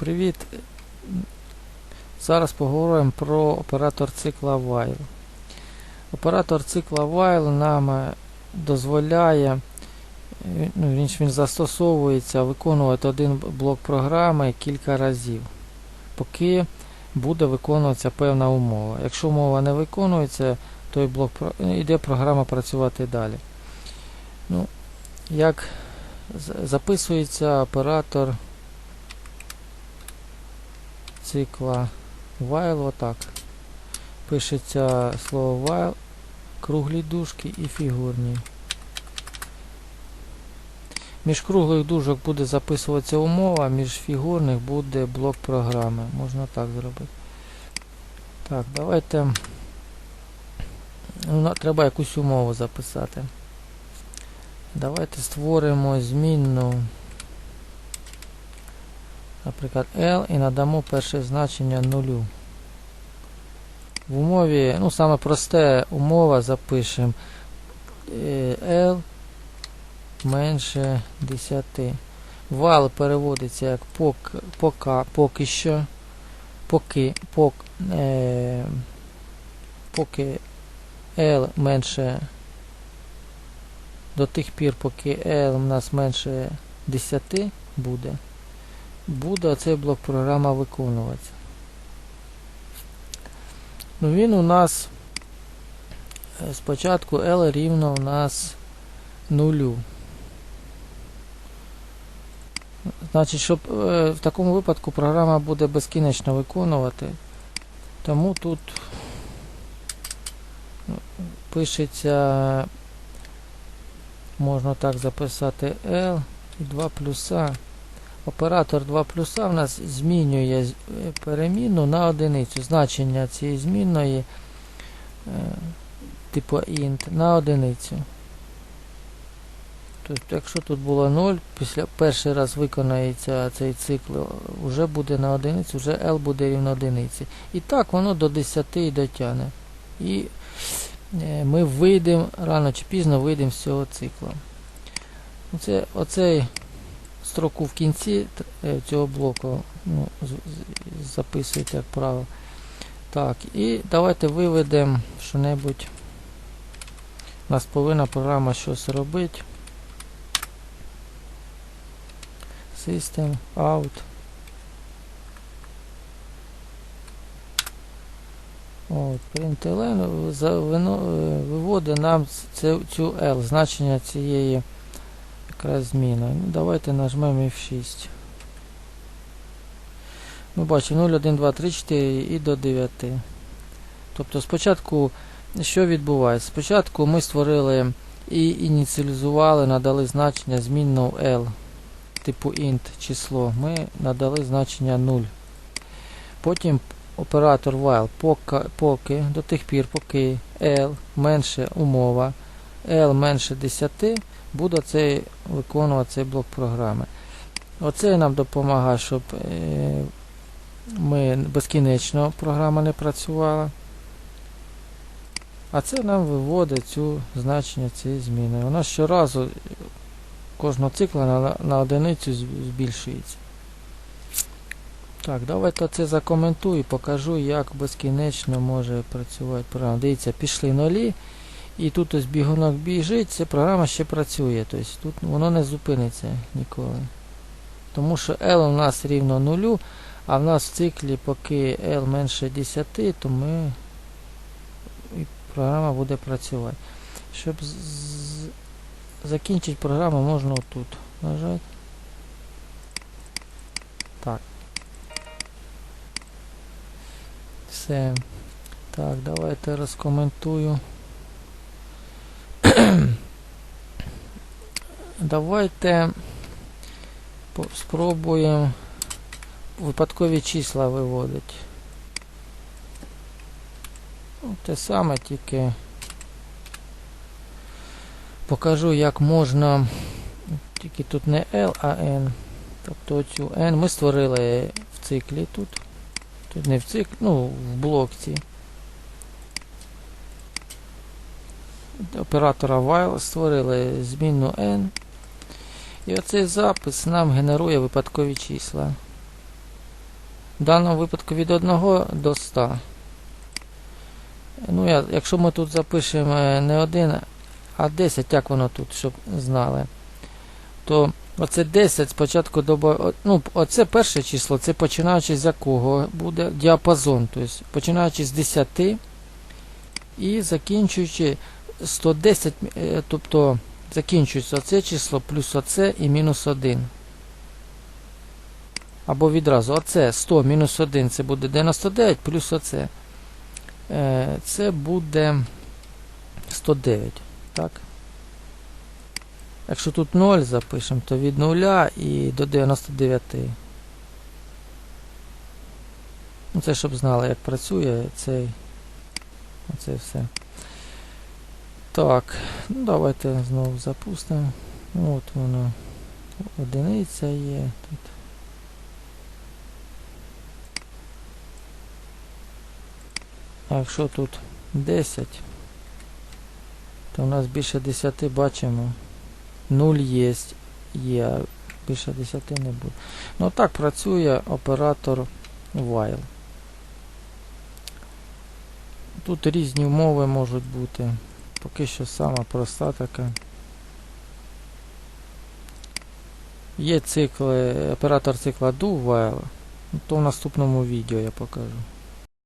Привіт. Зараз поговоримо про оператор цикла while. Оператор цикла while нам е, дозволяє, е, ну, він, застосовується виконувати один блок програми кілька разів, поки буде виконуватися певна умова. Якщо умова не виконується, той йде програма працювати далі. Ну, як записується оператор цикла while отак. Пишеться слово while, круглі дужки і фігурні. Між круглих дужок буде записуватися умова, між фігурних буде блок програми. Можна так зробити. Так, давайте. Ну, треба якусь умову записати. Давайте створимо змінну, наприклад, L і надамо перше значення нулю. В умові, ну саме просте умова запишемо е, L менше 10. Вал переводиться як пок, пока, поки що. Поки, пок, е, поки L менше до тих пір, поки L у нас менше 10 буде, буде цей блок програма виконуватися. Ну він у нас е, спочатку L рівно у нас нулю. Значить, щоб е, в такому випадку програма буде безкінечно виконувати. Тому тут ну, пишеться, можна так записати L і 2 плюса. Оператор 2 плюса в нас змінює е, на одиницю. Значення цієї змінної е, типу int на одиницю. Тобто, якщо тут було 0, після перший раз виконається цей цикл, вже буде на одиницю, вже L буде рівно одиниці. І так воно до 10 і дотягне. І е, ми вийдемо, рано чи пізно вийдемо з цього цикла. Оце, оцей строку в кінці е, цього блоку ну, з- з- записуйте, як правило. Так, і давайте виведемо що-небудь. У нас повинна програма щось робити. System out. От, println е, виводить нам цю L, значення цієї якраз зміна. Ну, давайте нажмемо F6. Ми бачимо 0, 1, 2, 3, 4 і до 9. Тобто спочатку що відбувається? Спочатку ми створили і ініціалізували, надали значення змінну L типу int число, ми надали значення 0. Потім оператор while поки, поки до тих пір, поки L менше умова, L менше 10, буде цей, виконувати цей блок програми. Оце нам допомагає, щоб е, ми безкінечно програма не працювала. А це нам виводить цю значення цієї зміни. Вона щоразу кожного цикла на, на одиницю збільшується. Так, давайте це закоментую, і покажу, як безкінечно може працювати програма. Дивіться, пішли нулі, і тут ось бігунок біжить, ця програма ще працює. Тобто тут воно не зупиниться ніколи. Тому що L у нас рівно нулю, а в нас в циклі, поки L менше 10, то ми і програма буде працювати. Щоб закінчити програму можна отут нажати. Так. Все. Так, давайте розкоментую. Давайте спробуємо випадкові числа виводити. Ну, те саме, тільки покажу, як можна. Тільки тут не L, а N. Тобто цю N ми створили в циклі тут. Тут не в циклі, ну, в блокці. Оператора while створили змінну N. І оцей запис нам генерує випадкові числа. В даному випадку від 1 до 100. Ну, якщо ми тут запишемо е, не 1, а 10, як воно тут, щоб знали, то оце 10 спочатку доба... Ну, оце перше число, це починаючи з якого буде діапазон. Тобто починаючи з 10 і закінчуючи 110, е, тобто закінчується оце число плюс оце і мінус 1. Або відразу оце 100 мінус 1 це буде 99 плюс оце. Е, Це буде 109. Так? Якщо тут 0 запишемо, то від 0 і до 99. Ну, це щоб знали, як працює цей. Оце все. Так, ну давайте знову запустимо. От воно. Одиниця є тут. А якщо тут 10, то у нас більше 10 бачимо. 0 є, є, а більше 10 не буде. Ну так працює оператор while. Тут різні умови можуть бути. Поки що сама проста така. Є цикли, оператор цикла do while. Ну, То в наступному відео я покажу.